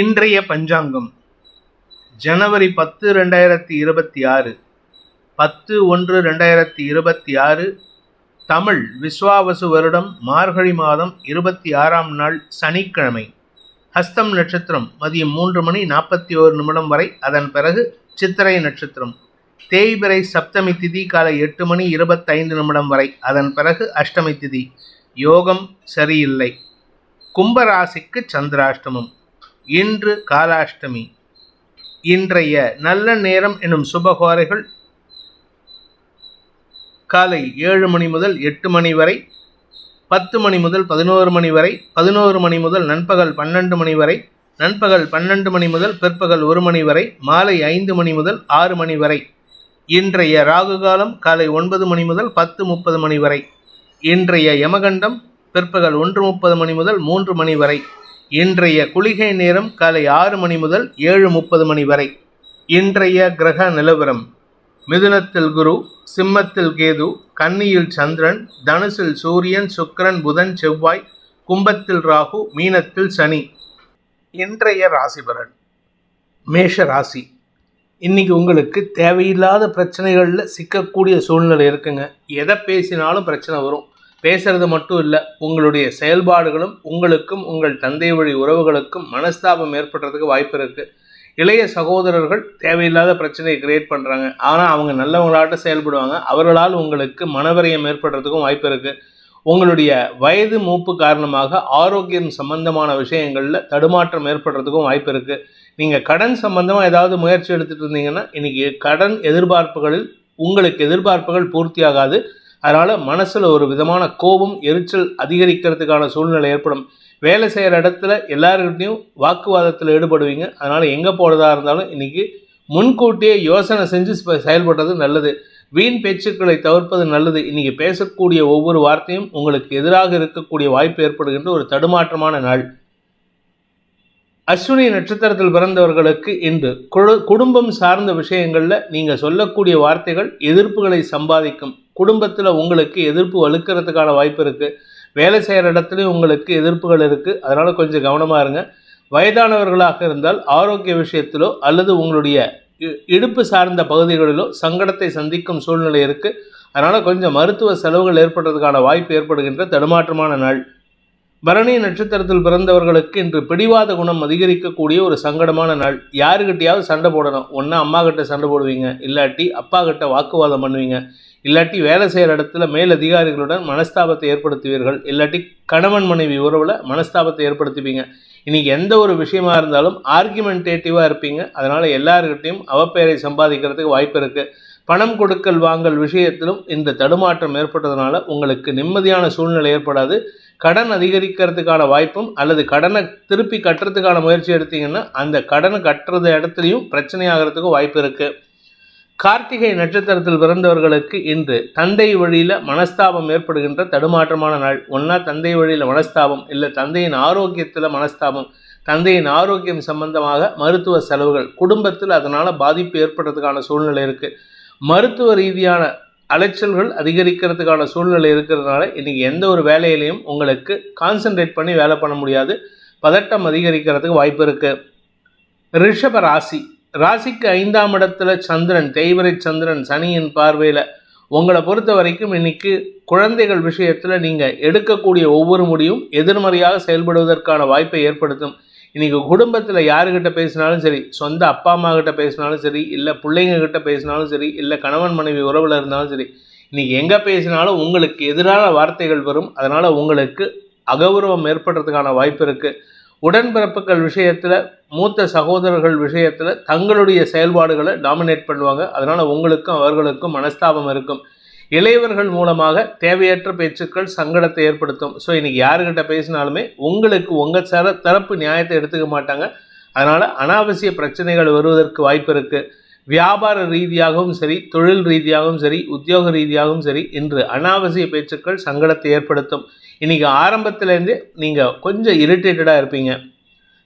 இன்றைய பஞ்சாங்கம். ஜனவரி பத்து ரெண்டாயிரத்தி இருபத்தி ஆறு. பத்து ஒன்று ரெண்டாயிரத்தி இருபத்தி ஆறு. தமிழ் விஸ்வாவசு வருடம் மார்கழி மாதம் இருபத்தி ஆறாம் நாள் சனிக்கிழமை. ஹஸ்தம் நட்சத்திரம் மதியம் மூன்று மணி நாற்பத்தி ஓரு நிமிடம் வரை. அதன் பிறகு சித்திரை நட்சத்திரம். தேய்பிறை சப்தமி திதி காலை எட்டு மணி இருபத்தைந்து நிமிடம் வரை. அதன் பிறகு அஷ்டமி திதி. யோகம் சரியில்லை. கும்பராசிக்கு சந்திராஷ்டமம். இன்று காலாஷ்டமி. இன்றைய நல்ல நேரம் எனும் சுபகோரைகள் காலை ஏழு மணி முதல் எட்டு மணி வரை பத்து மணி முதல் பதினோரு மணி வரை பதினோரு மணி முதல் நண்பகல் பன்னெண்டு மணி வரை நண்பகல் பன்னெண்டு மணி முதல் பிற்பகல் ஒரு மணி வரை மாலை ஐந்து மணி முதல் ஆறு மணி வரை. இன்றைய ராகு காலம் காலை ஒன்பது மணி முதல் பத்து முப்பது மணி வரை. இன்றைய யமகண்டம் பிற்பகல் ஒன்று முப்பது மணி முதல் மூன்று மணி வரை. இன்றைய குளிகை நேரம் காலை ஆறு மணி முதல் ஏழு முப்பது மணி வரை. இன்றைய கிரக நிலவரம். மிதுனத்தில் குரு சிம்மத்தில் கேது கன்னியில் சந்திரன் தனுசில் சூரியன் சுக்கிரன் புதன் செவ்வாய் கும்பத்தில் ராகு மீனத்தில் சனி. இன்றைய ராசிபரன் மேஷ ராசி. இன்னைக்கு உங்களுக்கு தேவையில்லாத பிரச்சனைகளில் சிக்கக்கூடிய சூழ்நிலை இருக்குங்க. எதை பேசினாலும் பிரச்சனை வரும். பேசுறது மட்டும் இல்லை உங்களுடைய செயல்பாடுகளும் உங்களுக்கும் உங்கள் தந்தை வழி உறவுகளுக்கும் மனஸ்தாபம் ஏற்படுறதுக்கு வாய்ப்பு இருக்குது இளைய சகோதரர்கள் தேவையில்லாத பிரச்சனையை கிரியேட் பண்ணுறாங்க ஆனால் அவங்க நல்லவங்களாட்ட செயல்படுவாங்க. அவர்களால் உங்களுக்கு மனவரையம் ஏற்படுறதுக்கும் வாய்ப்பு இருக்குது உங்களுடைய வயது மூப்பு காரணமாக ஆரோக்கியம் சம்பந்தமான விஷயங்களில் தடுமாற்றம் ஏற்படுறதுக்கும் வாய்ப்பு இருக்குது நீங்கள் கடன் சம்பந்தமாக ஏதாவது முயற்சி எடுத்துகிட்டு இருந்தீங்கன்னா இன்றைக்கி கடன் எதிர்பார்ப்புகளில் உங்களுக்கு எதிர்பார்ப்புகள் பூர்த்தியாகாது. அதனால் மனசில் ஒரு விதமான கோபம் எரிச்சல் அதிகரிக்கிறதுக்கான சூழ்நிலை ஏற்படும். வேலை செய்கிற இடத்துல எல்லாருக்கிட்டையும் வாக்குவாதத்தில் ஈடுபடுவீங்க. அதனால் எங்கே போகிறதா இருந்தாலும் இன்றைக்கி முன்கூட்டியே யோசனை செஞ்சு செயல்படுறது நல்லது. வீண் பேச்சுக்களை தவிர்ப்பது நல்லது. இன்றைக்கி பேசக்கூடிய ஒவ்வொரு வார்த்தையும் உங்களுக்கு எதிராக இருக்கக்கூடிய வாய்ப்பு ஏற்படுகின்ற ஒரு தடுமாற்றமான நாள். அஸ்வினி நட்சத்திரத்தில் பிறந்தவர்களுக்கு இன்று குடும்பம் சார்ந்த விஷயங்களில் நீங்கள் சொல்லக்கூடிய வார்த்தைகள் எதிர்ப்புகளை சம்பாதிக்கும். குடும்பத்தில் உங்களுக்கு எதிர்ப்பு வலுக்கிறதுக்கான வாய்ப்பு இருக்குது வேலை செய்கிற இடத்துலையும் உங்களுக்கு எதிர்ப்புகள் இருக்குது அதனால் கொஞ்சம் கவனமாக இருங்க. வயதானவர்களாக இருந்தால் ஆரோக்கிய விஷயத்திலோ அல்லது உங்களுடைய இடுப்பு சார்ந்த பகுதிகளிலோ சங்கடத்தை சந்திக்கும் சூழ்நிலை இருக்குது அதனால் கொஞ்சம் மருத்துவ செலவுகள் ஏற்படுறதுக்கான வாய்ப்பு ஏற்படுகின்ற தடுமாற்றமான நாள். பரணி நட்சத்திரத்தில் பிறந்தவர்களுக்கு இன்று பிடிவாத குணம் அதிகரிக்கக்கூடிய ஒரு சங்கடமான நாள். யாருக்கிட்டையாவது சண்டை போடணும். ஒன்றா அம்மா கிட்ட சண்டை போடுவீங்க. இல்லாட்டி அப்பா கிட்ட வாக்குவாதம் பண்ணுவீங்க. இல்லாட்டி வேலை செய்கிற இடத்துல மேலதிகாரிகளுடன் மனஸ்தாபத்தை ஏற்படுத்துவீர்கள். இல்லாட்டி கணவன் மனைவி உறவில் மனஸ்தாபத்தை ஏற்படுத்துவீங்க. இன்றைக்கி எந்த ஒரு விஷயமா இருந்தாலும் ஆர்குமெண்டேட்டிவாக இருப்பீங்க. அதனால் எல்லாருக்கிட்டையும் அவப்பெயரை சம்பாதிக்கிறதுக்கு வாய்ப்பு இருக்குது பணம் கொடுக்கல் வாங்கல் விஷயத்திலும் இந்த தடுமாற்றம் ஏற்பட்டதுனால உங்களுக்கு நிம்மதியான சூழ்நிலை ஏற்படாது. கடன் அதிகரிக்கிறதுக்கான வாய்ப்பும் அல்லது கடனை திருப்பி கட்டுறதுக்கான முயற்சி எடுத்தீங்கன்னா அந்த கடனை கட்டுறது இடத்துலையும் பிரச்சனையாகிறதுக்கு வாய்ப்பு இருக்குது கார்த்திகை நட்சத்திரத்தில் பிறந்தவர்களுக்கு இன்று தந்தை வழியில் மனஸ்தாபம் ஏற்படுகின்ற தடுமாற்றமான நாள். ஒன்றா தந்தை வழியில் மனஸ்தாபம் இல்லை தந்தையின் ஆரோக்கியத்தில் மனஸ்தாபம். தந்தையின் ஆரோக்கியம் சம்பந்தமாக மருத்துவ செலவுகள் குடும்பத்தில் அதனால் பாதிப்பு ஏற்படுறதுக்கான சூழ்நிலை இருக்குது மருத்துவ ரீதியான அலைச்சல்கள் அதிகரிக்கிறதுக்கான சூழ்நிலை இருக்கிறதுனால இன்றைக்கி எந்த ஒரு வேலையிலையும் உங்களுக்கு கான்சென்ட்ரேட் பண்ணி வேலை பண்ண முடியாது. பதட்டம் அதிகரிக்கிறதுக்கு வாய்ப்பு இருக்குது ரிஷப ராசி. ராசிக்கு ஐந்தாம் இடத்துல சந்திரன் தேய்வரை சந்திரன் சனியின் பார்வையில் உங்களை பொறுத்த வரைக்கும் இன்னைக்கு குழந்தைகள் விஷயத்தில் நீங்கள் எடுக்கக்கூடிய ஒவ்வொரு முடியும் எதிர்மறையாக செயல்படுவதற்கான வாய்ப்பை ஏற்படுத்தும். இன்றைக்கி குடும்பத்தில் யாருக்கிட்ட பேசினாலும் சரி சொந்த அப்பா அம்மா கிட்ட பேசினாலும் சரி இல்லை பிள்ளைங்க கிட்ட பேசினாலும் சரி இல்லை கணவன் மனைவி உறவில் இருந்தாலும் சரி இன்றைக்கி எங்கே பேசினாலும் உங்களுக்கு எதிரான வார்த்தைகள் வரும். அதனால் உங்களுக்கு அகௌரவம் ஏற்படுறதுக்கான வாய்ப்பு இருக்குது உடன்பிறப்புகள் விஷயத்தில் மூத்த சகோதரர்கள் விஷயத்தில் தங்களுடைய செயல்பாடுகளை டாமினேட் பண்ணுவாங்க. அதனால் உங்களுக்கும் அவர்களுக்கும் மனஸ்தாபம் இருக்கும். இளையவர்கள் மூலமாக தேவையற்ற பேச்சுக்கள் சங்கடத்தை ஏற்படுத்தும். ஸோ இன்றைக்கி யாருக்கிட்ட பேசினாலுமே உங்களுக்கு உங்கள் சர தரப்பு நியாயத்தை எடுத்துக்க மாட்டாங்க. அதனால் அனாவசிய பிரச்சனைகள் வருவதற்கு வாய்ப்பு இருக்குது வியாபார ரீதியாகவும் சரி தொழில் ரீதியாகவும் சரி உத்தியோக ரீதியாகவும் சரி இன்று அனாவசிய பேச்சுக்கள் சங்கடத்தை ஏற்படுத்தும். இன்றைக்கி ஆரம்பத்துலேருந்தே நீங்கள் கொஞ்சம் இரிட்டேட்டடாக இருப்பீங்க.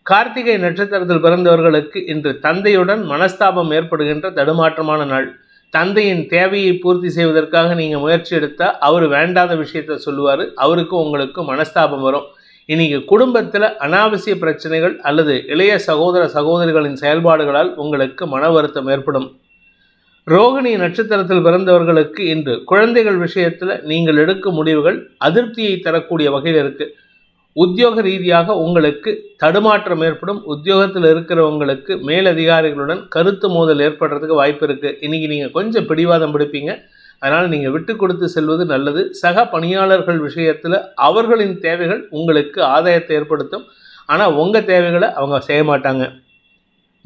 கார்த்திகை நட்சத்திரத்தில் பிறந்தவர்களுக்கு இன்று தந்தையுடன் மனஸ்தாபம் ஏற்படுகின்ற தடுமாற்றமான நாள். தந்தையின் தேவையை பூர்த்தி செய்வதற்காக நீங்கள் முயற்சி எடுத்தால் அவர் வேண்டாத விஷயத்த சொல்லுவார். அவருக்கும் உங்களுக்கும் மனஸ்தாபம் வரும். இன்றைக்கி குடும்பத்தில் அனாவசிய பிரச்சனைகள் அல்லது இளைய சகோதர சகோதரிகளின் செயல்பாடுகளால் உங்களுக்கு மன வருத்தம் ஏற்படும். ரோகிணி நட்சத்திரத்தில் பிறந்தவர்களுக்கு இன்று குழந்தைகள் விஷயத்தில் நீங்கள் எடுக்கும் முடிவுகள் அதிருப்தியை தரக்கூடிய வகையில் இருக்குது உத்தியோக ரீதியாக உங்களுக்கு தடுமாற்றம் ஏற்படும். உத்தியோகத்தில் இருக்கிறவங்களுக்கு மேலதிகாரிகளுடன் கருத்து மோதல் ஏற்படுறதுக்கு வாய்ப்பு இருக்குது இன்றைக்கி நீங்கள் கொஞ்சம் பிடிவாதம் பிடிப்பீங்க. அதனால் நீங்கள் விட்டு கொடுத்து செல்வது நல்லது. சக பணியாளர்கள் விஷயத்தில் அவர்களின் தேவைகள் உங்களுக்கு ஆதாயத்தை ஏற்படுத்தும். ஆனால் உங்கள் தேவைகளை அவங்க செய்ய மாட்டாங்க.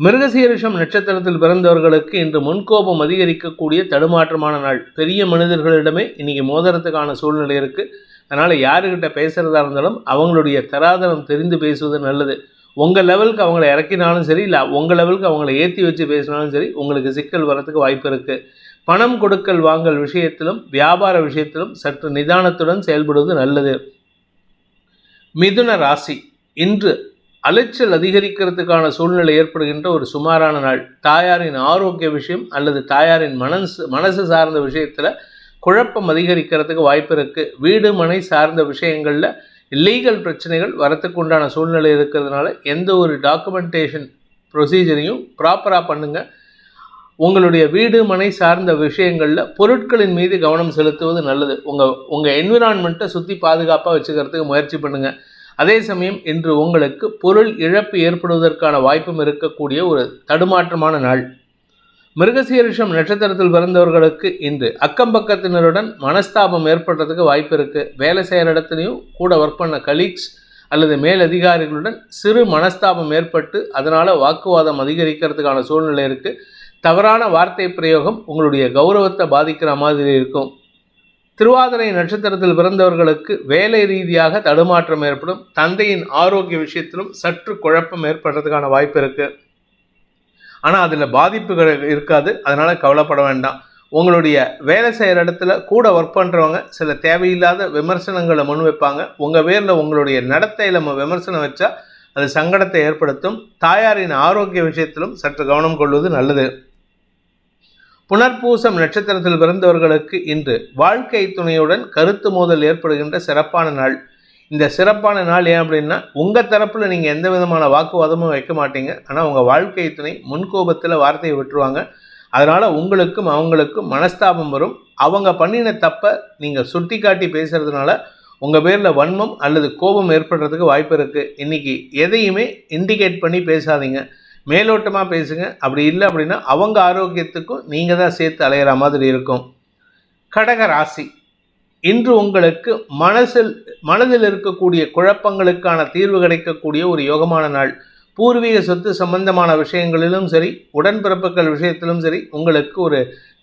மிருகசீரிஷம் நட்சத்திரத்தில் பிறந்தவர்களுக்கு இன்று முன்கோபம் அதிகரிக்கக்கூடிய தடுமாற்றமான நாள். பெரிய மனிதர்களிடமே இன்றைக்கி மோதிரத்துக்கான சூழ்நிலை இருக்குது அதனால் யாருக்கிட்ட பேசுகிறதா இருந்தாலும் அவங்களுடைய தராதரம் தெரிந்து பேசுவது நல்லது. உங்கள் லெவலுக்கு அவங்கள இறக்கினாலும் சரி இல்லை உங்கள் லெவலுக்கு அவங்கள ஏற்றி வச்சு பேசினாலும் சரி உங்களுக்கு சிக்கல் வரத்துக்கு வாய்ப்பு இருக்குது பணம் கொடுக்கல் வாங்கல் விஷயத்திலும் வியாபார விஷயத்திலும் சற்று நிதானத்துடன் செயல்படுவது நல்லது. மிதுன ராசி. இன்று அலைச்சல் அதிகரிக்கிறதுக்கான சூழ்நிலை ஏற்படுகின்ற ஒரு சுமாரான நாள். தாயாரின் ஆரோக்கிய விஷயம் அல்லது தாயாரின் மனசு மனசு சார்ந்த விஷயத்தில் குழப்பம் அதிகரிக்கிறதுக்கு வாய்ப்பு இருக்குது வீடு மனை சார்ந்த விஷயங்களில் லீகல் பிரச்சனைகள் வரத்துக்கு உண்டான சூழ்நிலை இருக்கிறதுனால எந்த ஒரு டாக்குமெண்டேஷன் ப்ரொசீஜரையும் ப்ராப்பராக பண்ணுங்கள் உங்களுடைய வீடு மனை சார்ந்த விஷயங்களில் பொருட்களின் மீது கவனம் செலுத்துவது நல்லது. உங்கள் உங்கள் என்விரான்மெண்ட்டை சுற்றி பாதுகாப்பாக வச்சுக்கிறதுக்கு முயற்சி பண்ணுங்கள் அதே சமயம் இன்று உங்களுக்கு பொருள் இழப்பு ஏற்படுவதற்கான வாய்ப்பும் இருக்கக்கூடிய ஒரு தடுமாற்றமான நாள். மிருகசீரிஷம் நட்சத்திரத்தில் பிறந்தவர்களுக்கு இன்று அக்கம் பக்கத்தினருடன் மனஸ்தாபம் ஏற்படுறதுக்கு வாய்ப்பு இருக்குது வேலை செய்கிற இடத்துலையும் கூட ஒர்க் பண்ண கலீக்ஸ் அல்லது மேலதிகாரிகளுடன் சிறு மனஸ்தாபம் ஏற்பட்டு அதனால் வாக்குவாதம் அதிகரிக்கிறதுக்கான சூழ்நிலை இருக்குது தவறான வார்த்தை பிரயோகம் உங்களுடைய கௌரவத்தை பாதிக்கிற மாதிரி இருக்கும். திருவாதிரை நட்சத்திரத்தில் பிறந்தவர்களுக்கு வேலை ரீதியாக தடுமாற்றம் ஏற்படும். தந்தையின் ஆரோக்கிய விஷயத்திலும் சற்று குழப்பம் ஏற்படுறதுக்கான வாய்ப்பு இருக்குது ஆனால் அதில் பாதிப்புகள் இருக்காது. அதனால் கவலைப்பட வேண்டாம். உங்களுடைய வேலை செய்கிற இடத்துல கூட ஒர்க் பண்ணுறவங்க சில தேவையில்லாத விமர்சனங்களை முன் வைப்பாங்க. உங்கள் பேரில் உங்களுடைய நடத்தையில் நம்ம விமர்சனம் வச்சா அது சங்கடத்தை ஏற்படுத்தும். தாயாரின் ஆரோக்கிய விஷயத்திலும் சற்று கவனம் கொள்வது நல்லது. புனர்பூசம் நட்சத்திரத்தில் பிறந்தவர்களுக்கு இன்று வாழ்க்கை துணையுடன் கருத்து மோதல் ஏற்படுகின்ற சிறப்பான நாள். இந்த சிறப்பான நாள் ஏன் அப்படின்னா உங்கள் தரப்பில் நீங்கள் எந்த விதமான வாக்குவாதமும் வைக்க மாட்டீங்க. ஆனால் உங்கள் வாழ்க்கை துணை முன்கோபத்தில் வார்த்தையை விட்டுருவாங்க. அதனால் உங்களுக்கும் அவங்களுக்கும் மனஸ்தாபம் வரும். அவங்க பண்ணின தப்பை நீங்கள் சுட்டி காட்டி பேசுகிறதுனால உங்கள் பேரில் வன்மம் அல்லது கோபம் ஏற்படுறதுக்கு வாய்ப்பு இருக்குது இன்றைக்கி எதையுமே இண்டிகேட் பண்ணி பேசாதீங்க. மேலோட்டமாக பேசுங்க. அப்படி இல்லை அப்படின்னா அவங்க ஆரோக்கியத்துக்கும் நீங்கள் தான் சேர்த்து அலையிற மாதிரி இருக்கும். கடக ராசி. இன்று உங்களுக்கு மனசில் மனதில் இருக்கக்கூடிய குழப்பங்களுக்கான தீர்வு கிடைக்கக்கூடிய ஒரு யோகமான நாள். பூர்வீக சொத்து சம்பந்தமான விஷயங்களிலும் சரி உடன்பிறப்புகள் விஷயத்திலும் சரி உங்களுக்கு ஒரு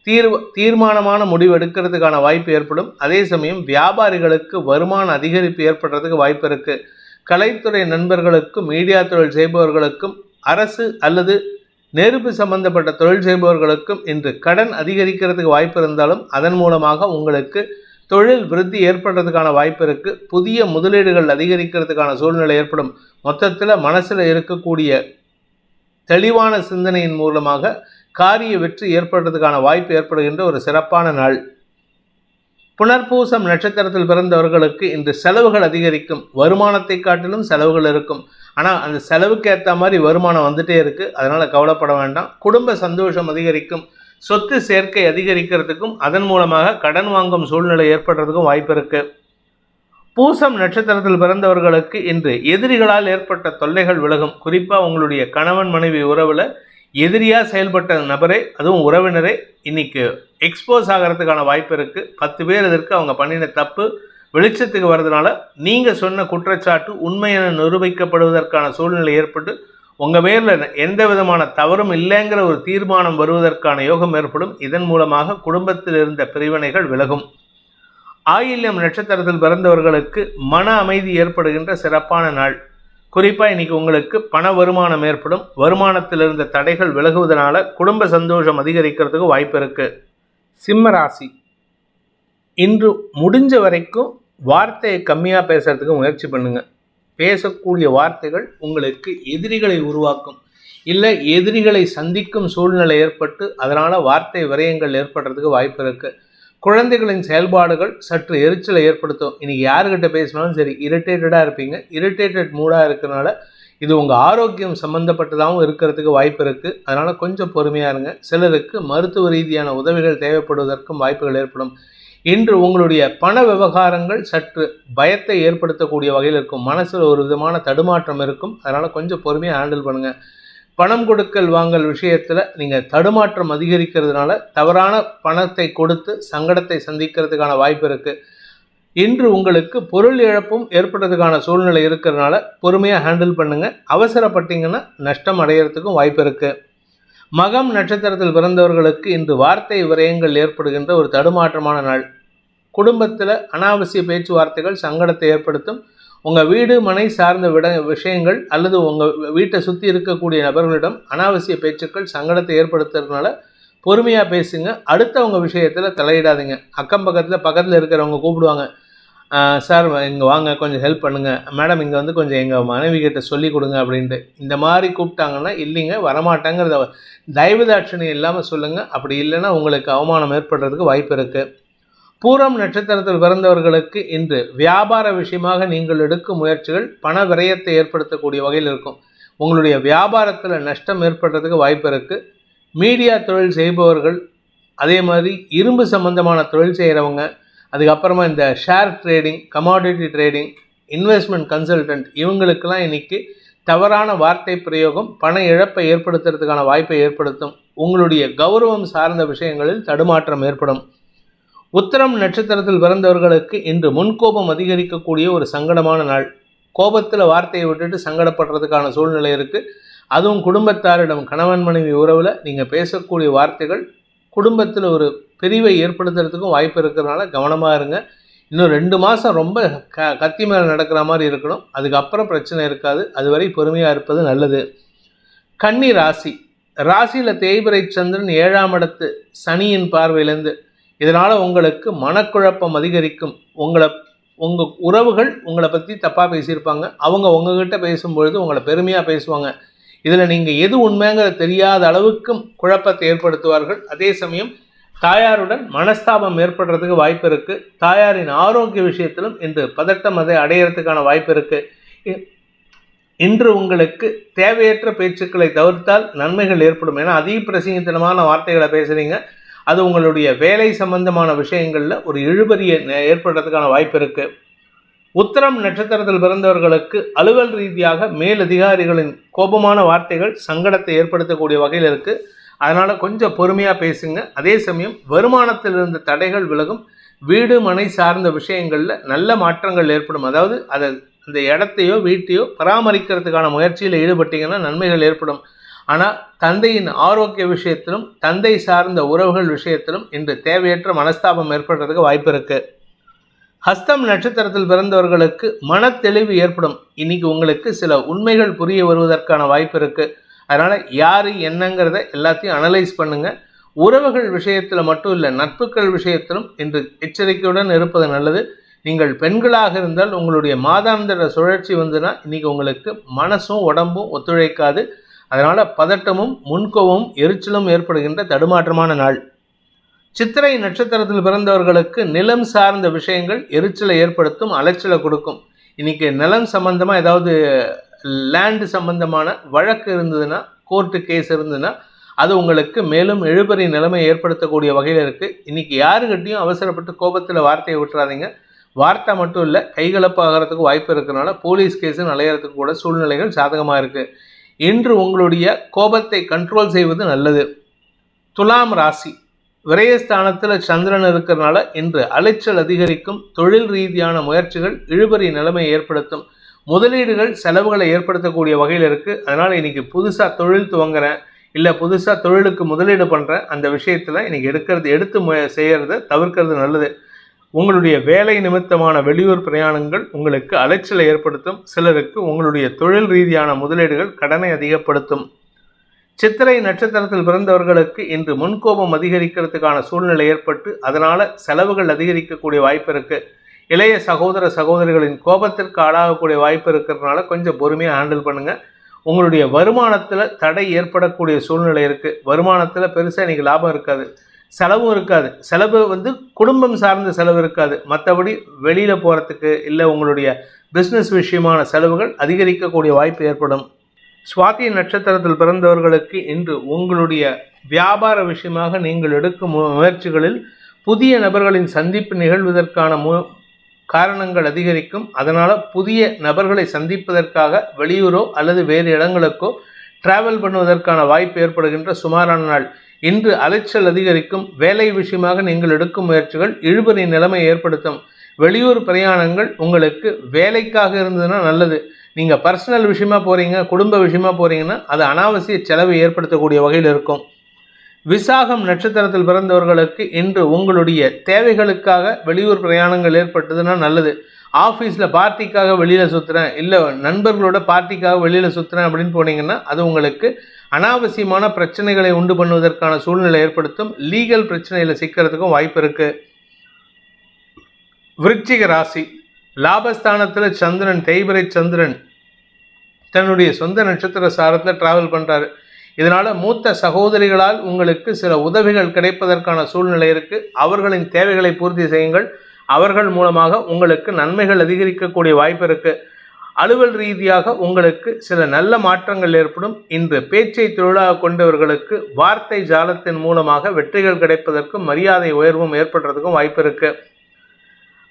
தீர்வு தீர்மானமான முடிவு எடுக்கிறதுக்கான வாய்ப்பு ஏற்படும். அதே சமயம் வியாபாரிகளுக்கு வருமான அதிகரிப்பு ஏற்படுறதுக்கு வாய்ப்பு இருக்குது கலைத்துறை நண்பர்களுக்கும் மீடியா தொழில் செய்பவர்களுக்கும் அரசு அல்லது நெருப்பு சம்பந்தப்பட்ட தொழில் செய்பவர்களுக்கும் இன்று கடன் அதிகரிக்கிறதுக்கு வாய்ப்பு இருந்தாலும் அதன் மூலமாக உங்களுக்கு தொழில் விருத்தி ஏற்படுறதுக்கான வாய்ப்பு இருக்குது புதிய முதலீடுகள் அதிகரிக்கிறதுக்கான சூழ்நிலை ஏற்படும். மொத்தத்தில் மனசில் இருக்கக்கூடிய தெளிவான சிந்தனையின் மூலமாக காரிய வெற்றி ஏற்படுறதுக்கான வாய்ப்பு ஏற்படுகின்ற ஒரு சிறப்பான நாள். புனர்பூசம் நட்சத்திரத்தில் பிறந்தவர்களுக்கு இன்று செலவுகள் அதிகரிக்கும். வருமானத்தை காட்டிலும் செலவுகள் இருக்கும். ஆனால் அந்த செலவுக்கு ஏற்ற மாதிரி வருமானம் வந்துட்டே இருக்குது அதனால் கவலைப்பட வேண்டாம். குடும்ப சந்தோஷம் அதிகரிக்கும். சொத்து சேர்க்கை அதிகரிக்கிறதுக்கும் அதன் மூலமாக கடன் வாங்கும் சூழ்நிலை ஏற்படுறதுக்கும் வாய்ப்பு இருக்குது பூசம் நட்சத்திரத்தில் பிறந்தவர்களுக்கு இன்று எதிரிகளால் ஏற்பட்ட தொல்லைகள் விலகும். குறிப்பாக உங்களுடைய கணவன் மனைவி உறவில் எதிரியாக செயல்பட்ட நபரே அதுவும் உறவினரே இன்னைக்கு எக்ஸ்போஸ் ஆகிறதுக்கான வாய்ப்பு இருக்குது பத்து பேர் இதற்கு அவங்க பண்ணின தப்பு வெளிச்சத்துக்கு வர்றதுனால நீங்கள் சொன்ன குற்றச்சாட்டு உண்மை என நிரூபிக்கப்படுவதற்கான சூழ்நிலை ஏற்பட்டு உங்கள் மேலில் எந்த விதமான தவறும் இல்லைங்கிற ஒரு தீர்மானம் வருவதற்கான யோகம் ஏற்படும். இதன் மூலமாக குடும்பத்தில் இருந்த பிரிவினைகள் விலகும். ஆயில்யம் நட்சத்திரத்தில் பிறந்தவர்களுக்கு மன அமைதி ஏற்படுகின்ற சிறப்பான நாள். குறிப்பாக இன்னைக்கு உங்களுக்கு பண வருமானம் ஏற்படும். வருமானத்தில் இருந்த தடைகள் விலகுவதனால குடும்ப சந்தோஷம் அதிகரிக்கிறதுக்கு வாய்ப்பு இருக்குது சிம்ம ராசி. இன்று முடிஞ்ச வரைக்கும் வார்த்தையை கம்மியாக பேசுகிறதுக்கு முயற்சி பண்ணுங்கள் பேசக்கூடிய வார்த்தைகள் உங்களுக்கு எதிரிகளை உருவாக்கும். இல்லை எதிரிகளை சந்திக்கும் சூழ்நிலை ஏற்பட்டு அதனால் வார்த்தை விரயங்கள் ஏற்படுறதுக்கு வாய்ப்பு இருக்குது குழந்தைகளின் செயல்பாடுகள் சற்று எரிச்சலை ஏற்படுத்தும். இன்னைக்கு யாருக்கிட்ட பேசினாலும் சரி இரிட்டேட்டடாக இருப்பீங்க. இரிட்டேட்டட் மூடாக இருக்கிறனால இது உங்கள் ஆரோக்கியம் சம்மந்தப்பட்டதாகவும் இருக்கிறதுக்கு வாய்ப்பு இருக்குது அதனால் கொஞ்சம் பொறுமையாக இருங்க. சிலருக்கு மருத்துவ ரீதியான உதவிகள் தேவைப்படுவதற்கும் வாய்ப்புகள் ஏற்படும். இன்று உங்களுடைய பண விவகாரங்கள் சற்று பயத்தை ஏற்படுத்தக்கூடிய வகையில் இருக்கும். மனசில் ஒரு விதமான தடுமாற்றம் இருக்கும். அதனால் கொஞ்சம் பொறுமையாக ஹேண்டில் பண்ணுங்கள் பணம் கொடுக்கல் வாங்கல் விஷயத்தில் நீங்கள் தடுமாற்றம் அதிகரிக்கிறதுனால தவறான பணத்தை கொடுத்து சங்கடத்தை சந்திக்கிறதுக்கான வாய்ப்பு இருக்குது இன்று உங்களுக்கு பொருள் இழப்பும் ஏற்படுறதுக்கான சூழ்நிலை இருக்கிறதுனால பொறுமையாக ஹேண்டில் பண்ணுங்கள் அவசரப்பட்டீங்கன்னா நஷ்டம் அடையிறதுக்கும் வாய்ப்பு இருக்குது மகம் நட்சத்திரத்தில் பிறந்தவர்களுக்கு இன்று வார்த்தை விரயங்கள் ஏற்படுகின்ற ஒரு தடுமாற்றமான நாள். குடும்பத்தில் அனாவசிய பேச்சுவார்த்தைகள் சங்கடத்தை ஏற்படுத்தும். உங்கள் வீடு மனை சார்ந்த விட விஷயங்கள் அல்லது உங்கள் வீட்டை சுற்றி இருக்கக்கூடிய நபர்களிடம் அனாவசிய பேச்சுக்கள் சங்கடத்தை ஏற்படுத்துறதுனால பொறுமையாக பேசுங்க. அடுத்தவங்க விஷயத்தில் தலையிடாதீங்க. அக்கம் பக்கத்தில் பக்கத்தில் இருக்கிறவங்க கூப்பிடுவாங்க. சார் இங்கே வாங்க கொஞ்சம் ஹெல்ப் பண்ணுங்கள் மேடம் இங்கே வந்து கொஞ்சம் எங்கள் மனைவி கிட்ட சொல்லி கொடுங்க அப்படின்ட்டு. இந்த மாதிரி கூப்பிட்டாங்கன்னா இல்லைங்க வரமாட்டாங்கிறத தயவு இல்லாமல் சொல்லுங்கள் அப்படி இல்லைன்னா உங்களுக்கு அவமானம் ஏற்படுறதுக்கு வாய்ப்பு இருக்குது பூரம் நட்சத்திரத்தில் பிறந்தவர்களுக்கு இன்று வியாபார விஷயமாக நீங்கள் எடுக்கும் முயற்சிகள் பண விரயத்தை ஏற்படுத்தக்கூடிய வகையில் இருக்கும். உங்களுடைய வியாபாரத்தில் நஷ்டம் ஏற்படுறதுக்கு வாய்ப்பு இருக்குது மீடியா தொழில் செய்பவர்கள் அதே மாதிரி இரும்பு சம்பந்தமான தொழில் செய்கிறவங்க அதுக்கப்புறமா இந்த share trading commodity trading investment consultant இவங்களுக்கெல்லாம் இன்னைக்கு தவறான வார்த்தை பிரயோகம் பண இழப்பை ஏற்படுத்துறதுக்கான வாய்ப்பை ஏற்படுத்தும். உங்களுடைய கௌரவம் சார்ந்த விஷயங்களில் தடுமாற்றம் ஏற்படும். உத்தரம் நட்சத்திரத்தில் பிறந்தவர்களுக்கு இன்று முன்கோபம் அதிகரிக்கக்கூடிய ஒரு சங்கடமான நாள். கோபத்தில் வார்த்தையை விட்டுட்டு சங்கடப்படுறதுக்கான சூழ்நிலை இருக்குது அதுவும் குடும்பத்தாரிடம் கணவன் மனைவி உறவில் நீங்கள் பேசக்கூடிய வார்த்தைகள் குடும்பத்தில் ஒரு பிரிவை ஏற்படுத்துறதுக்கும் வாய்ப்பு இருக்கிறதுனால கவனமாக இருங்க. இன்னும் ரெண்டு மாதம் ரொம்ப க கத்தி மேலே நடக்கிற மாதிரி இருக்கணும். அதுக்கப்புறம் பிரச்சனை இருக்காது. அதுவரை பொறுமையாக இருப்பது நல்லது. கன்னி ராசி. ராசியில் தேய்பிரை சந்திரன் ஏழாம் இடத்து சனியின் பார்வையிலேருந்து. இதனால் உங்களுக்கு மனக்குழப்பம் அதிகரிக்கும். உங்களை உங்கள் உறவுகள் உங்களை பற்றி தப்பாக பேசியிருப்பாங்க. அவங்க உங்ககிட்ட பேசும்பொழுது உங்களை பெருமையாக பேசுவாங்க. இதில் நீங்கள் எது உண்மைங்கிற தெரியாத அளவுக்கும் குழப்பத்தை ஏற்படுத்துவார்கள். அதே சமயம் தாயாருடன் மனஸ்தாபம் ஏற்படுறதுக்கு வாய்ப்பு இருக்குது தாயாரின் ஆரோக்கிய விஷயத்திலும் இன்று பதட்டம் அதை அடையிறதுக்கான வாய்ப்பு இருக்குது இன்று உங்களுக்கு தேவையற்ற பேச்சுக்களை தவிர்த்தால் நன்மைகள் ஏற்படும். ஏன்னா அதிக பிரசங்கத்தனமான வார்த்தைகளை பேசுகிறீங்க அது உங்களுடைய வேலை சம்பந்தமான விஷயங்களில் ஒரு இழுபறியை ஏற்படுறதுக்கான வாய்ப்பு இருக்குது உத்தரம் நட்சத்திரத்தில் பிறந்தவர்களுக்கு அலுவல் ரீதியாக மேலதிகாரிகளின் கோபமான வார்த்தைகள் சங்கடத்தை ஏற்படுத்தக்கூடிய வகையில் இருக்குது அதனால் கொஞ்சம் பொறுமையாக பேசுங்க. அதே சமயம் வருமானத்தில் இருந்த தடைகள் விலகும். வீடு மனை சார்ந்த விஷயங்களில் நல்ல மாற்றங்கள் ஏற்படும். அதாவது அதை அந்த இடத்தையோ வீட்டையோ பராமரிக்கிறதுக்கான முயற்சியில் ஈடுபட்டீங்கன்னா நன்மைகள் ஏற்படும். ஆனால் தந்தையின் ஆரோக்கிய விஷயத்திலும் தந்தை சார்ந்த உறவுகள் விஷயத்திலும் இன்று தேவையற்ற மனஸ்தாபம் ஏற்படுறதுக்கு வாய்ப்பு இருக்குது ஹஸ்தம் நட்சத்திரத்தில் பிறந்தவர்களுக்கு மனத்தெளிவு ஏற்படும். இன்னைக்கு உங்களுக்கு சில உண்மைகள் புரிய வருவதற்கான வாய்ப்பு இருக்குது அதனால் யார் என்னங்கிறத எல்லாத்தையும் அனலைஸ் பண்ணுங்கள் உறவுகள் விஷயத்தில் மட்டும் இல்லை நட்புகள் விஷயத்திலும் இன்று எச்சரிக்கையுடன் இருப்பது நல்லது. நீங்கள் பெண்களாக இருந்தால் உங்களுடைய மாதாந்திர சுழற்சி வந்துன்னா இன்றைக்கி உங்களுக்கு மனசும் உடம்பும் ஒத்துழைக்காது. அதனால் பதட்டமும் முன்கோவும் எரிச்சலும் ஏற்படுகின்ற தடுமாற்றமான நாள். சித்திரை நட்சத்திரத்தில் பிறந்தவர்களுக்கு நிலம் சார்ந்த விஷயங்கள் எரிச்சலை ஏற்படுத்தும் அலைச்சலை கொடுக்கும். இன்னைக்கு நிலம் சம்பந்தமாக ஏதாவது லேண்டு சம்பந்தமான வழக்கு இருந்ததுன்னா கோர்ட்டு கேஸ் இருந்ததுன்னா அது உங்களுக்கு மேலும் இழுபறி நிலைமை ஏற்படுத்தக்கூடிய வகையில் இருக்குது இன்றைக்கி யாருக்கிட்டையும் அவசரப்பட்டு கோபத்தில் வார்த்தையை விட்டுறாதீங்க. வார்த்தை மட்டும் இல்லை கைகலப்பாகிறதுக்கு வாய்ப்பு இருக்கிறனால போலீஸ் கேஸு நலையறதுக்கு கூட சூழ்நிலைகள் சாதகமாக இருக்குது இன்று உங்களுடைய கோபத்தை கண்ட்ரோல் செய்வது நல்லது. துலாம் ராசி விரயஸ்தானத்தில் சந்திரன் இருக்கிறனால இன்று அலைச்சல் அதிகரிக்கும். தொழில் ரீதியான முயற்சிகள் இழுபறி நிலைமை ஏற்படுத்தும். முதலீடுகள் செலவுகளை ஏற்படுத்தக்கூடிய வகையில் இருக்குது அதனால் இன்றைக்கி புதுசாக தொழில் துவங்குறேன் இல்லை புதுசாக தொழிலுக்கு முதலீடு பண்ணுறேன் அந்த விஷயத்தில் இன்றைக்கி எடுக்கிறது எடுத்து மு செய்கிறத தவிர்க்கிறது நல்லது. உங்களுடைய வேலை நிமித்தமான வெளியூர் பிரயாணங்கள் உங்களுக்கு அலைச்சலை ஏற்படுத்தும். சிலருக்கு உங்களுடைய தொழில் ரீதியான முதலீடுகள் கடனை அதிகப்படுத்தும். சித்திரை நட்சத்திரத்தில் பிறந்தவர்களுக்கு இன்று முன்கோபம் அதிகரிக்கிறதுக்கான சூழ்நிலை ஏற்பட்டு அதனால் செலவுகள் அதிகரிக்கக்கூடிய வாய்ப்பு இருக்குது இளைய சகோதர சகோதரிகளின் கோபத்திற்கு ஆளாகக்கூடிய வாய்ப்பு இருக்கிறதுனால கொஞ்சம் பொறுமையாக ஹேண்டில் பண்ணுங்கள் உங்களுடைய வருமானத்தில் தடை ஏற்படக்கூடிய சூழ்நிலை இருக்குது வருமானத்தில் பெருசாக இன்றைக்கி லாபம் இருக்காது. செலவும் இருக்காது. செலவு வந்து குடும்பம் சார்ந்த செலவு இருக்காது. மற்றபடி வெளியில் போகிறதுக்கு இல்லை உங்களுடைய பிஸ்னஸ் விஷயமான செலவுகள் அதிகரிக்கக்கூடிய வாய்ப்பு ஏற்படும். சுவாதி நட்சத்திரத்தில் பிறந்தவர்களுக்கு இன்று உங்களுடைய வியாபார விஷயமாக நீங்கள் எடுக்கும் முயற்சிகளில் புதிய நபர்களின் சந்திப்பு நிகழ்வதற்கான மு காரணங்கள் அதிகரிக்கும். அதனால் புதிய நபர்களை சந்திப்பதற்காக வெளியூரோ அல்லது வேறு இடங்களுக்கோ டிராவல் பண்ணுவதற்கான வாய்ப்பு ஏற்படுகின்ற சுமாரான நாள். இன்று அலைச்சல் அதிகரிக்கும். வேலை விஷயமாக நீங்கள் எடுக்கும் முயற்சிகள் இழுபறி நிலைமை ஏற்படுத்தும். வெளியூர் பிரயாணங்கள் உங்களுக்கு வேலைக்காக இருந்ததுன்னா நல்லது. நீங்கள் பர்சனல் விஷயமா போகிறீங்க குடும்ப விஷயமா போகிறீங்கன்னா அது அனாவசிய செலவை ஏற்படுத்தக்கூடிய வகையில் இருக்கும். விசாகம் நட்சத்திரத்தில் பிறந்தவர்களுக்கு இன்று உங்களுடைய தேவைகளுக்காக வெளியூர் பிரயாணங்கள் ஏற்பட்டதுன்னா நல்லது. ஆஃபீஸில் பார்ட்டிக்காக வெளியில் சுற்றுறேன் இல்லை நண்பர்களோட பார்ட்டிக்காக வெளியில் சுற்றுறேன் அப்படின்னு போனீங்கன்னா அது உங்களுக்கு அனாவசியமான பிரச்சனைகளை உண்டு பண்ணுவதற்கான சூழ்நிலை ஏற்படுத்தும். லீகல் பிரச்சனையில் சிக்கிறதுக்கும் வாய்ப்பு இருக்குது விருச்சிக ராசி. லாபஸ்தானத்தில் சந்திரன் தேய்பிரை சந்திரன் தன்னுடைய சொந்த நட்சத்திர சாரத்தில் ட்ராவல் பண்ணுறாரு இதனால் மூத்த சகோதரிகளால் உங்களுக்கு சில உதவிகள் கிடைப்பதற்கான சூழ்நிலை இருக்குது அவர்களின் தேவைகளை பூர்த்தி செய்யுங்கள். அவர்கள் மூலமாக உங்களுக்கு நன்மைகள் அதிகரிக்கக்கூடிய வாய்ப்பு இருக்குது அலுவல் ரீதியாக உங்களுக்கு சில நல்ல மாற்றங்கள் ஏற்படும். இன்று பேச்சை தொழிலாக கொண்டவர்களுக்கு வார்த்தை ஜாலத்தின் மூலமாக வெற்றிகள் கிடைப்பதற்கும் மரியாதை உயர்வும் ஏற்படுறதுக்கும் வாய்ப்பு இருக்குது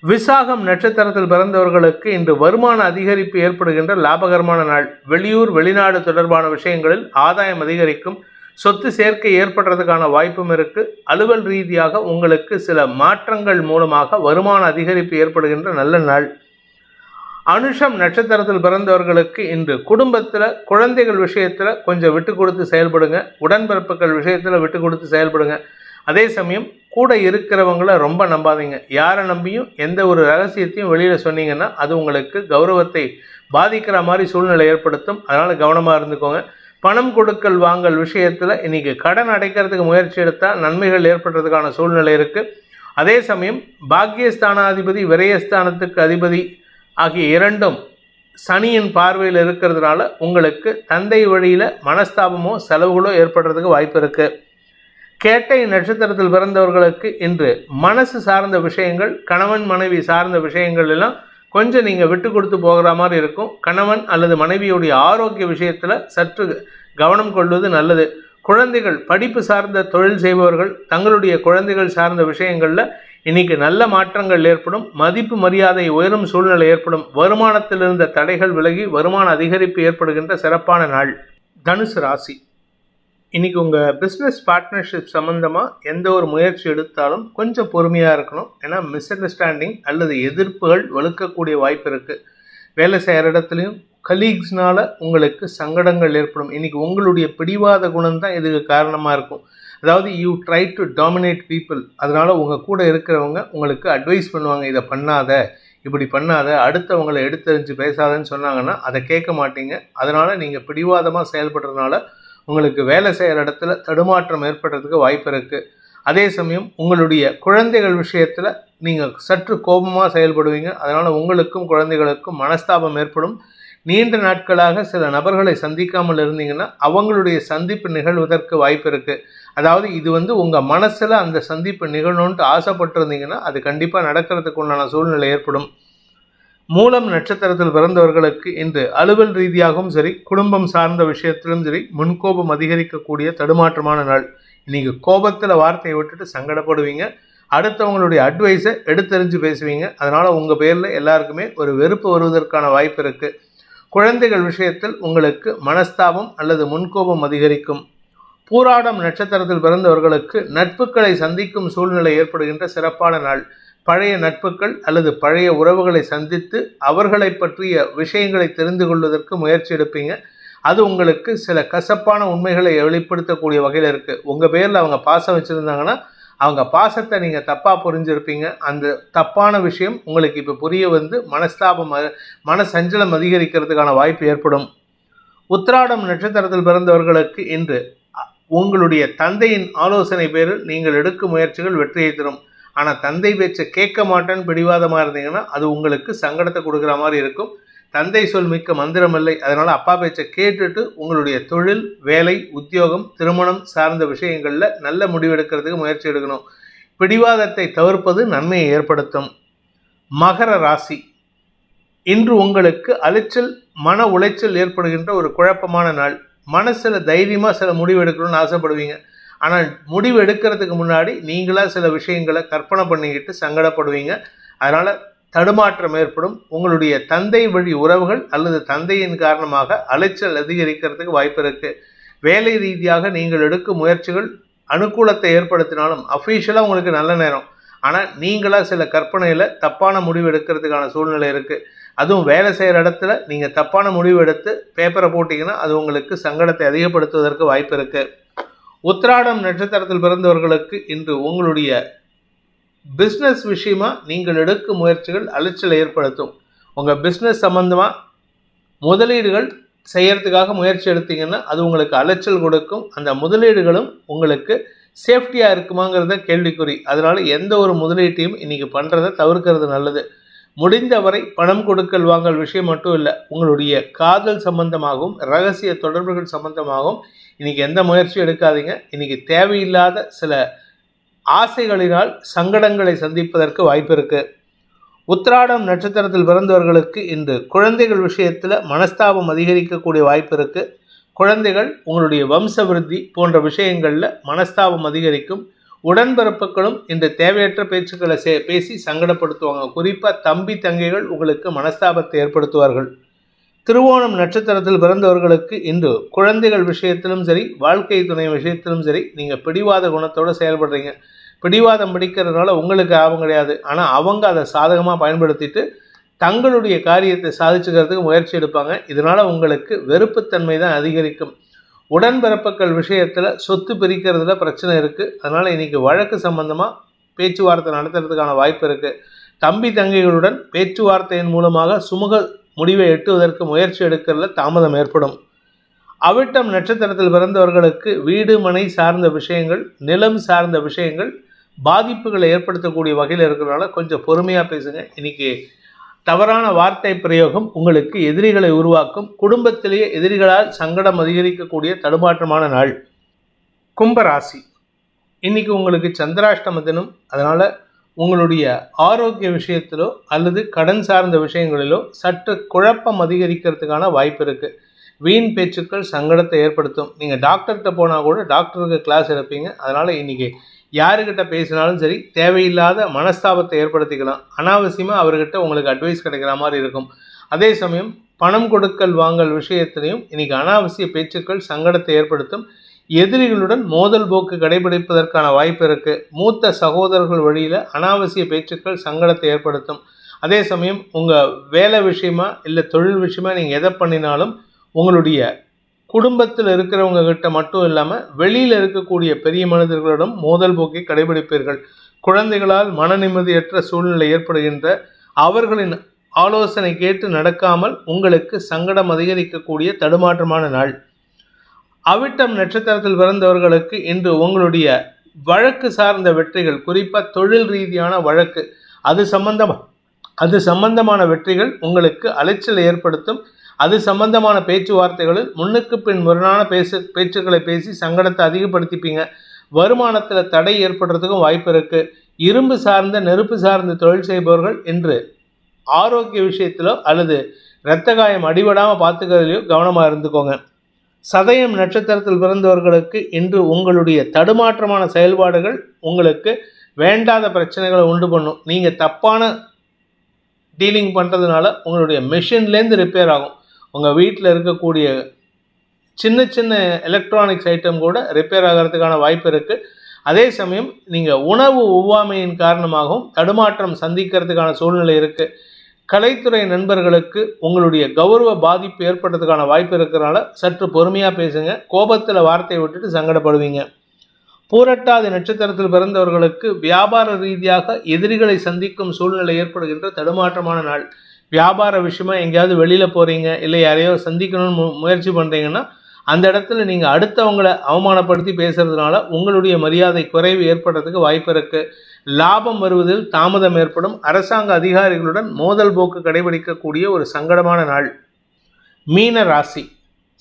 விசாகம் நட்சத்திரத்தில் பிறந்தவர்களுக்கு இன்று வருமான அதிகரிப்பு ஏற்படுகின்ற லாபகரமான நாள். வெளியூர் வெளிநாடு தொடர்பான விஷயங்களில் ஆதாயம் அதிகரிக்கும். சொத்து சேர்க்கை ஏற்படுறதுக்கான வாய்ப்பும் இருக்கு. அலுவல் ரீதியாக உங்களுக்கு சில மாற்றங்கள் மூலமாக வருமான அதிகரிப்பு ஏற்படுகின்ற நல்ல நாள். அனுஷம் நட்சத்திரத்தில் பிறந்தவர்களுக்கு இன்று குடும்பத்தில் குழந்தைகள் விஷயத்தில் கொஞ்சம் விட்டு கொடுத்து செயல்படுங்க. உடன்பிறப்புகள் விஷயத்தில் விட்டு கொடுத்து செயல்படுங்க. அதே சமயம் கூட இருக்கிறவங்கள ரொம்ப நம்பாதீங்க. யாரை நம்பியும் எந்த ஒரு ரகசியத்தையும் வெளியில் சொன்னீங்கன்னா அது உங்களுக்கு கௌரவத்தை பாதிக்கிற மாதிரி சூழ்நிலை ஏற்படுத்தும். அதனால் கவனமாக இருந்துக்கோங்க. பணம் கொடுக்கல் வாங்கல் விஷயத்தில் இன்றைக்கி கடன் அடைக்கிறதுக்கு முயற்சி எடுத்தால் நன்மைகள் ஏற்படுறதுக்கான சூழ்நிலை இருக்குது அதே சமயம் பாக்கியஸ்தானாதிபதி விரயஸ்தானத்துக்கு அதிபதி ஆகிய இரண்டும் சனியின் பார்வையில் இருக்கிறதுனால உங்களுக்கு தந்தை வழியில் மனஸ்தாபமோ செலவுகளோ ஏற்படுறதுக்கு வாய்ப்பு இருக்குது கேட்டை நட்சத்திரத்தில் பிறந்தவர்களுக்கு இன்று மனசு சார்ந்த விஷயங்கள் கணவன் மனைவி சார்ந்த விஷயங்கள் எல்லாம் கொஞ்சம் நீங்கள் விட்டு கொடுத்து போகிற மாதிரி இருக்கும். கணவன் அல்லது மனைவியுடைய ஆரோக்கிய விஷயத்தில் சற்று கவனம் கொள்வது நல்லது. குழந்தைகள் படிப்பு சார்ந்த தொழில் செய்பவர்கள் தங்களுடைய குழந்தைகள் சார்ந்த விஷயங்களில் இன்னைக்கு நல்ல மாற்றங்கள் ஏற்படும். மதிப்பு மரியாதை உயரும் சூழ்நிலை ஏற்படும். வருமானத்தில் இருந்த தடைகள் விலகி வருமான அதிகரிப்பு ஏற்படுகின்ற சிறப்பான நாள். தனுசு ராசி. இன்னைக்கு உங்கள் பிஸ்னஸ் பார்ட்னர்ஷிப் சம்மந்தமாக எந்த ஒரு முயற்சி எடுத்தாலும் கொஞ்சம் பொறுமையாக இருக்கணும். ஏன்னா மிஸ் அண்டர்ஸ்டாண்டிங் அல்லது எதிர்ப்புகள் வலுக்கக்கூடிய வாய்ப்பு இருக்குது வேலை செய்கிற இடத்துலையும் கலீக்ஸ்னால உங்களுக்கு சங்கடங்கள் ஏற்படும். இன்னைக்கு உங்களுடைய பிடிவாத குணம் தான் இதுக்கு காரணமாக இருக்கும். அதாவது you try to dominate people அதனால் உங்கள் கூட இருக்கிறவங்க உங்களுக்கு அட்வைஸ் பண்ணுவாங்க இதை பண்ணாத இப்படி பண்ணாத அடுத்தவங்களை எடுத்தறிஞ்சு பேசாதன்னு சொன்னாங்கன்னா அதை கேட்க மாட்டீங்க. அதனால் நீங்கள் பிடிவாதமாக செயல்படுறதுனால உங்களுக்கு வேலை செய்கிற இடத்துல தடுமாற்றம் ஏற்படுறதுக்கு வாய்ப்பு இருக்குது அதே சமயம் உங்களுடைய குழந்தைகள் விஷயத்தில் நீங்கள் சற்று கோபமாக செயல்படுவீங்க. அதனால் உங்களுக்கும் குழந்தைகளுக்கும் மனஸ்தாபம் ஏற்படும். நீண்ட நாட்களாக சில நபர்களை சந்திக்காமல் இருந்தீங்கன்னா அவங்களுடைய சந்திப்பு நிகழ்வதற்கு வாய்ப்பு இருக்குது அதாவது இது வந்து உங்கள் மனசில் அந்த சந்திப்பு நிகழணுன்ட்டு ஆசைப்பட்டிருந்தீங்கன்னா அது கண்டிப்பாக நடக்கிறதுக்கு உண்டான சூழ்நிலை ஏற்படும். மூலம் நட்சத்திரத்தில் பிறந்தவர்களுக்கு இன்று அலுவல் ரீதியாகவும் சரி குடும்பம் சார்ந்த விஷயத்திலும் சரி முன்கோபம் அதிகரிக்கக்கூடிய தடுமாற்றமான நாள். இன்னைக்கு கோபத்தில் வார்த்தையை விட்டுட்டு சங்கடப்படுவீங்க. அடுத்தவங்களுடைய அட்வைஸை எடுத்தறிஞ்சு பேசுவீங்க. அதனால் உங்கள் பேரில் எல்லாருக்குமே ஒரு வெறுப்பு வருவதற்கான வாய்ப்பு இருக்குது குழந்தைகள் விஷயத்தில் உங்களுக்கு மனஸ்தாபம் அல்லது முன்கோபம் அதிகரிக்கும். பூராடம் நட்சத்திரத்தில் பிறந்தவர்களுக்கு நட்புகளை சந்திக்கும் சூழ்நிலை ஏற்படுகின்ற சிறப்பான நாள். பழைய நட்புகள் அல்லது பழைய உறவுகளை சந்தித்து அவர்களை பற்றிய விஷயங்களை தெரிந்து கொள்வதற்கு முயற்சி எடுப்பீங்க. அது உங்களுக்கு சில கசப்பான உண்மைகளை வெளிப்படுத்தக்கூடிய வகையில் இருக்குது உங்கள் பேரில் அவங்க பாசம் வச்சுருந்தாங்கன்னா அவங்க பாசத்தை நீங்கள் தப்பாக புரிஞ்சிருப்பீங்க. அந்த தப்பான விஷயம் உங்களுக்கு இப்போ புரிய வந்து மனஸ்தாபம் மனசஞ்சலம் அதிகரிக்கிறதுக்கான வாய்ப்பு ஏற்படும். உத்திராடம் நட்சத்திரத்தில் பிறந்தவர்களுக்கு இன்று உங்களுடைய தந்தையின் ஆலோசனை பேரில் நீங்கள் எடுக்கும் முயற்சிகள் வெற்றியை தரும். ஆனால் தந்தை பேச்சை கேட்க மாட்டேன்னு பிடிவாதமாக இருந்தீங்கன்னா அது உங்களுக்கு சங்கடத்தை கொடுக்குற மாதிரி இருக்கும். தந்தை சொல் மிக்க மந்திரமில்லை அதனால் அப்பா பேச்சை கேட்டுட்டு உங்களுடைய தொழில் வேலை உத்தியோகம் திருமணம் சார்ந்த விஷயங்களில் நல்ல முடிவெடுக்கிறதுக்கு முயற்சி எடுக்கணும். பிடிவாதத்தை தவிர்ப்பது நன்மையை ஏற்படுத்தும். மகர ராசி. இன்று உங்களுக்கு அலைச்சல் மன உளைச்சல் ஏற்படுகின்ற ஒரு குழப்பமான நாள். மனசில் தைரியமாக சில முடிவு எடுக்கணும்னு ஆசைப்படுவீங்க. ஆனால் முடிவு எடுக்கிறதுக்கு முன்னாடி நீங்களாக சில விஷயங்களை கற்பனை பண்ணிக்கிட்டு சங்கடப்படுவீங்க. அதனால் தடுமாற்றம் ஏற்படும். உங்களுடைய தந்தை வழி உறவுகள் அல்லது தந்தையின் காரணமாக அலைச்சல் அதிகரிக்கிறதுக்கு வாய்ப்பு இருக்குது வேலை ரீதியாக நீங்கள் எடுக்கும் முயற்சிகள் அனுகூலத்தை ஏற்படுத்தினாலும் அஃபீஷியலாக உங்களுக்கு நல்ல நேரம். ஆனால் நீங்களாக சில கற்பனையில் தப்பான முடிவு எடுக்கிறதுக்கான சூழ்நிலை இருக்குது அதுவும் வேலை செய்கிற இடத்துல நீங்கள் தப்பான முடிவு எடுத்து பேப்பரை போட்டிங்கன்னா அது உங்களுக்கு சங்கடத்தை அதிகப்படுத்துவதற்கு வாய்ப்பு இருக்குது உத்திராடம் நட்சத்திரத்தில் பிறந்தவர்களுக்கு இன்று உங்களுடைய பிஸ்னஸ் விஷயமா நீங்கள் எடுக்கும் முயற்சிகள் அலைச்சலை ஏற்படுத்தும். உங்கள் பிஸ்னஸ் சம்மந்தமாக முதலீடுகள் செய்கிறதுக்காக முயற்சி எடுத்தீங்கன்னா அது உங்களுக்கு அலைச்சல் கொடுக்கும். அந்த முதலீடுகளும் உங்களுக்கு சேஃப்டியாக இருக்குமாங்கிறத கேள்விக்குறி. அதனால் எந்த ஒரு முதலீட்டையும் இன்றைக்கி பண்ணுறதை தவிர்க்கிறது நல்லது. முடிந்தவரை பணம் கொடுக்கல் வாங்கல் விஷயம் மட்டும் இல்லை உங்களுடைய காதல் சம்பந்தமாகவும் ரகசிய தொடர்புகள் சம்பந்தமாகவும் இன்றைக்கி எந்த முயற்சியும் எடுக்காதீங்க. இன்றைக்கி தேவையில்லாத சில ஆசைகளினால் சங்கடங்களை சந்திப்பதற்கு வாய்ப்பு இருக்குது உத்திராடம் நட்சத்திரத்தில் பிறந்தவர்களுக்கு இன்று குழந்தைகள் விஷயத்தில் மனஸ்தாபம் அதிகரிக்கக்கூடிய வாய்ப்பு இருக்குது குழந்தைகள் உங்களுடைய வம்ச விருத்தி போன்ற விஷயங்களில் மனஸ்தாபம் அதிகரிக்கும். உடன்பிறப்புகளும் இந்த தேவையற்ற பேச்சுக்களை சே பேசி சங்கடப்படுத்துவாங்க. குறிப்பாக தம்பி தங்கைகள் உங்களுக்கு மனஸ்தாபத்தை ஏற்படுத்துவார்கள். திருவோணம் நட்சத்திரத்தில் பிறந்தவர்களுக்கு இன்று குழந்தைகள் விஷயத்திலும் சரி வாழ்க்கை துணை விஷயத்திலும் சரி நீங்கள் பிடிவாத குணத்தோடு செயல்படுறீங்க. பிடிவாதம் பிடிக்கிறதுனால உங்களுக்கு ஆபம் கிடையாது. ஆனால் அவங்க அதை சாதகமாக பயன்படுத்திட்டு தங்களுடைய காரியத்தை சாதிச்சுக்கிறதுக்கு முயற்சி எடுப்பாங்க. இதனால் உங்களுக்கு வெறுப்புத்தன்மை தான் அதிகரிக்கும். உடன்பிறப்புகள் விஷயத்தில் சொத்து பிரிக்கிறதுல பிரச்சனை இருக்குது அதனால் இன்றைக்கி வழக்கு சம்பந்தமாக பேச்சுவார்த்தை நடத்துறதுக்கான வாய்ப்பு இருக்குது தம்பி தங்கைகளுடன் பேச்சுவார்த்தையின் மூலமாக சுமூக முடிவை எட்டுவதற்கு முயற்சி எடுக்கிறதுல தாமதம் ஏற்படும். அவிட்டம் நட்சத்திரத்தில் பிறந்தவர்களுக்கு வீடு மனை சார்ந்த விஷயங்கள் நிலம் சார்ந்த விஷயங்கள் பாதிப்புகளை ஏற்படுத்தக்கூடிய வகையில் இருக்கிறனால கொஞ்சம் பொறுமையாக பேசுங்க. இன்னைக்கு தவறான வார்த்தை பிரயோகம் உங்களுக்கு எதிரிகளை உருவாக்கும். குடும்பத்திலேயே எதிரிகளால் சங்கடம் அதிகரிக்கக்கூடிய தடுமாற்றமான நாள். கும்பராசி. இன்னைக்கு உங்களுக்கு சந்திராஷ்டம தினம் அதனால் உங்களுடைய ஆரோக்கிய விஷயத்திலோ அல்லது கடன் சார்ந்த விஷயங்களிலோ சற்று குழப்பம் அதிகரிக்கிறதுக்கான வாய்ப்பு இருக்குது வீண் பேச்சுக்கள் சங்கடத்தை ஏற்படுத்தும். நீங்கள் டாக்டர்கிட்ட போனால் கூட டாக்டருக்கு கிளாஸ் எடுப்பீங்க. அதனால் இன்றைக்கி யாருக்கிட்ட பேசினாலும் சரி தேவையில்லாத மனஸ்தாபத்தை ஏற்படுத்திக்கலாம். அனாவசியமாக அவர்கிட்ட உங்களுக்கு அட்வைஸ் கிடைக்கிற மாதிரி இருக்கும். அதே சமயம் பணம் கொடுக்கல் வாங்கல் விஷயத்திலையும் இன்றைக்கி அனாவசிய பேச்சுக்கள் சங்கடத்தை ஏற்படுத்தும். எதிரிகளுடன் மோதல் போக்கு கடைபிடிப்பதற்கான வாய்ப்பு இருக்கு. மூத்த சகோதரர்கள் வழியில் அனாவசிய பேச்சுக்கள் சங்கடத்தை ஏற்படுத்தும். அதே சமயம் உங்கள் வேலை விஷயமா இல்லை தொழில் விஷயமா நீங்கள் எதை பண்ணினாலும் உங்களுடைய குடும்பத்தில் இருக்கிறவங்க கிட்ட மட்டும் இல்லாமல் வெளியில் இருக்கக்கூடிய பெரிய மனிதர்களிடம் மோதல் போக்கை கடைபிடிப்பீர்கள். குழந்தைகளால் மன நிம்மதியற்ற சூழ்நிலை ஏற்படுகின்ற அவர்களின் ஆலோசனை கேட்டு நடக்காமல் உங்களுக்கு சங்கடம் அதிகரிக்கக்கூடிய தடுமாற்றமான நாள். அவிட்டம் நட்சத்திரத்தில் பிறந்தவர்களுக்கு இன்று உங்களுடைய வழக்கு சார்ந்த வெற்றிகள் குறிப்பாக தொழில் ரீதியான வழக்கு அது சம்பந்தமாக அது சம்பந்தமான வெற்றிகள் உங்களுக்கு அலைச்சல் ஏற்படுத்தும். அது சம்பந்தமான பேச்சுவார்த்தைகளில் முன்னுக்கு பின் முரணான பேசு பேச்சுக்களை பேசி சங்கடத்தை அதிகப்படுத்திப்பீங்க. வருமானத்தில் தடை ஏற்படுறதுக்கும் வாய்ப்பு இருக்குது இரும்பு சார்ந்த நெருப்பு சார்ந்த தொழில் செய்பவர்கள் இன்று ஆரோக்கிய விஷயத்திலோ அல்லது இரத்த காயம் அடிபடாமல் பார்த்துக்கிறதுலையோ கவனமாக இருந்துக்கோங்க. சதயம் நட்சத்திரத்தில் பிறந்தவர்களுக்கு இன்று உங்களுடைய தடுமாற்றமான செயல்பாடுகள் உங்களுக்கு வேண்டாத பிரச்சனைகளை உண்டு பண்ணும். நீங்கள் தப்பான டீலிங் பண்ணுறதுனால உங்களுடைய மிஷின்லேருந்து ரிப்பேர் ஆகும். உங்கள் வீட்டில் இருக்கக்கூடிய சின்ன சின்ன எலக்ட்ரானிக்ஸ் ஐட்டம் கூட ரிப்பேர் ஆகிறதுக்கான வாய்ப்பு இருக்குது அதே சமயம் நீங்கள் உணவு ஒவ்வாமையின் காரணமாகவும் தடுமாற்றம் சந்திக்கிறதுக்கான சூழ்நிலை இருக்குது கலைத்துறை நண்பர்களுக்கு உங்களுடைய கௌரவ பாதிப்பு ஏற்படுறதுக்கான வாய்ப்பு இருக்கிறனால சற்று பொறுமையாக பேசுங்க. கோபத்தில் வார்த்தையை விட்டுட்டு சங்கடப்படுவீங்க. பூரட்டாதி நட்சத்திரத்தில் பிறந்தவர்களுக்கு வியாபார ரீதியாக எதிரிகளை சந்திக்கும் சூழ்நிலை ஏற்படுகின்ற தடுமாற்றமான நாள். வியாபார விஷயமா எங்கேயாவது வெளியில் போகிறீங்க இல்லை யாரையோ சந்திக்கணும்னு மு முயற்சி பண்ணுறீங்கன்னா அந்த இடத்துல நீங்கள் அடுத்தவங்களை அவமானப்படுத்தி பேசுறதுனால உங்களுடைய மரியாதை குறைவு ஏற்படுறதுக்கு வாய்ப்பு இருக்குது லாபம் வருவதில் தாமதம் ஏற்படும். அரசாங்க அதிகாரிகளுடன் மோதல் போக்கு கடைபிடிக்கக்கூடிய ஒரு சங்கடமான நாள். மீன ராசி.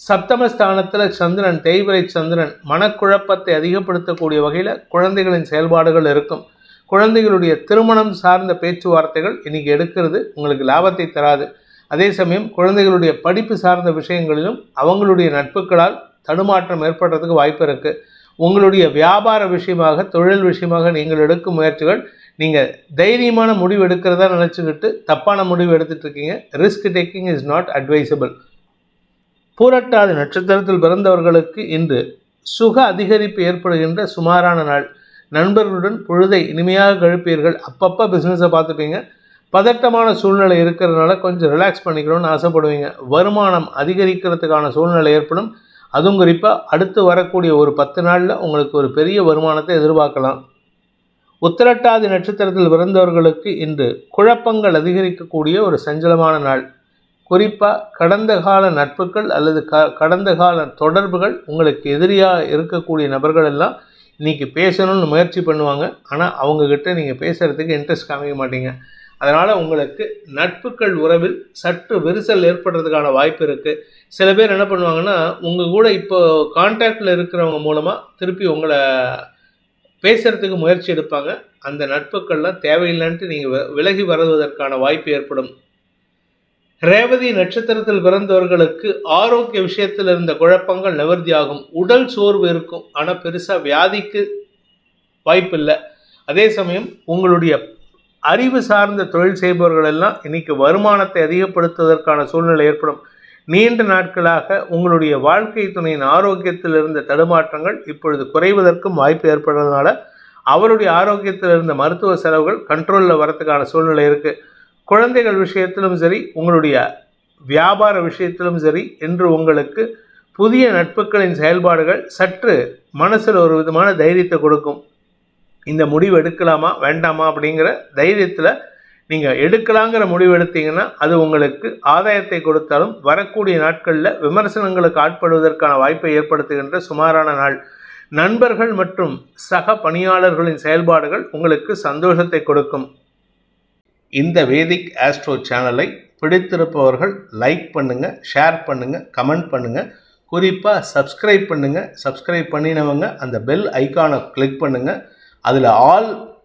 சப்தமஸ்தானத்தில் சந்திரன் தேய்வரை சந்திரன் மனக்குழப்பத்தை அதிகப்படுத்தக்கூடிய வகையில் குழந்தைகளின் செயல்பாடுகள் இருக்கும். குழந்தைகளுடைய திருமணம் சார்ந்த பேச்சுவார்த்தைகள் இன்னைக்கு எடுக்கிறது. உங்களுக்கு லாபத்தை தராது. அதே சமயம் குழந்தைகளுடைய படிப்பு சார்ந்த விஷயங்களிலும் அவங்களுடைய நட்புகளால் தடுமாற்றம் ஏற்படுறதுக்கு வாய்ப்பு இருக்குது உங்களுடைய வியாபார விஷயமாக தொழில் விஷயமாக நீங்கள் எடுக்கும் முயற்சிகள் நீங்கள் தைரியமான முடிவு எடுக்கிறதா நினச்சிக்கிட்டு தப்பான முடிவு எடுத்துகிட்டு இருக்கீங்க. Risk taking is not advisable பூரட்டாதி நட்சத்திரத்தில் பிறந்தவர்களுக்கு இன்று சுக அதிகரிப்பு ஏற்படுகின்ற சுமாரான நாள். நண்பர்களுடன் பொழுதை இனிமையாக கழிப்பீர்கள். அப்பப்போ பிஸ்னஸை பார்த்துப்பீங்க. பதட்டமான சூழ்நிலை இருக்கிறதுனால கொஞ்சம் ரிலாக்ஸ் பண்ணிக்கணும்னு ஆசைப்படுவீங்க. வருமானம் அதிகரிக்கிறதுக்கான சூழ்நிலை ஏற்படும். அதுவும் குறிப்பாக அடுத்து வரக்கூடிய ஒரு பத்து நாளில் உங்களுக்கு ஒரு பெரிய வருமானத்தை எதிர்பார்க்கலாம். உத்திரட்டாதி நட்சத்திரத்தில் பிறந்தவர்களுக்கு இன்று குழப்பங்கள் அதிகரிக்கக்கூடிய ஒரு சஞ்சலமான நாள். குறிப்பாக கடந்த கால நட்புகள் அல்லது க கடந்த கால தொடர்புகள் உங்களுக்கு எதிரியாக இருக்கக்கூடிய நபர்கள் எல்லாம் இன்றைக்கி பேசணும்னு முயற்சி பண்ணுவாங்க. ஆனால் அவங்கக்கிட்ட நீங்கள் பேசுகிறதுக்கு இன்ட்ரெஸ்ட் காமிக்க மாட்டீங்க. அதனால் உங்களுக்கு நட்புகள் உறவில் சற்று விரிசல் ஏற்படுறதுக்கான வாய்ப்பு இருக்குது சில பேர் என்ன பண்ணுவாங்கன்னா உங்கள் கூட இப்போ கான்டாக்டில் இருக்கிறவங்க மூலமாக திருப்பி உங்களை பேசுகிறதுக்கு முயற்சி எடுப்பாங்க. அந்த நட்புக்கள்லாம் தேவையில்லைன்ட்டு நீங்கள் விலகி வருவதற்கான வாய்ப்பு ஏற்படும். ரேவதி நட்சத்திரத்தில் பிறந்தவர்களுக்கு ஆரோக்கிய விஷயத்தில் இருந்த குழப்பங்கள் நிவர்த்தியாகும் உடல் சோர்வு இருக்கும். ஆனால் பெருசாக வியாதிக்கு வாய்ப்பில்லை அதே சமயம் உங்களுடைய அறிவு சார்ந்த தொழில் செய்பவர்கள் எல்லாம் இன்னைக்கு வருமானத்தை அதிகப்படுத்துவதற்கான சூழ்நிலை ஏற்படும். நீண்ட நாட்களாக உங்களுடைய வாழ்க்கை துணையின் ஆரோக்கியத்தில் இருந்த தடுமாற்றங்கள் இப்பொழுது குறைவதற்கும் வாய்ப்பு ஏற்படுறதுனால அவருடைய ஆரோக்கியத்தில் இருந்த மருத்துவ செலவுகள் கண்ட்ரோலில் வரத்துக்கான சூழ்நிலை இருக்குது குழந்தைகள் விஷயத்திலும் சரி உங்களுடைய வியாபார விஷயத்திலும் சரி இன்று உங்களுக்கு புதிய நட்புகளின் செயல்பாடுகள் சற்று மனசில் ஒரு விதமான தைரியத்தை கொடுக்கும். இந்த முடிவு எடுக்கலாமா வேண்டாமா அப்படிங்கிற தைரியத்தில் நீங்கள் எடுக்கலாங்கிற முடிவு எடுத்தீங்கன்னா அது உங்களுக்கு ஆதாயத்தை கொடுத்தாலும் வரக்கூடிய நாட்களில் விமர்சனங்களுக்கு ஆட்படுவதற்கான வாய்ப்பை ஏற்படுத்துகின்ற சுமாரான நாள். நண்பர்கள் மற்றும் சக பணியாளர்களின் செயல்பாடுகள் உங்களுக்கு சந்தோஷத்தை கொடுக்கும். இந்த வேதிக் ஆஸ்ட்ரோ சேனலை பிடித்திருப்பவர்கள் லைக் பண்ணுங்கள் ஷேர் பண்ணுங்கள் கமெண்ட் பண்ணுங்கள் குறிப்பாக சப்ஸ்கிரைப் பண்ணுங்கள் சப்ஸ்கிரைப் பண்ணினவங்க அந்த பெல் ஐக்கானை கிளிக் பண்ணுங்கள் அதில் ஆல்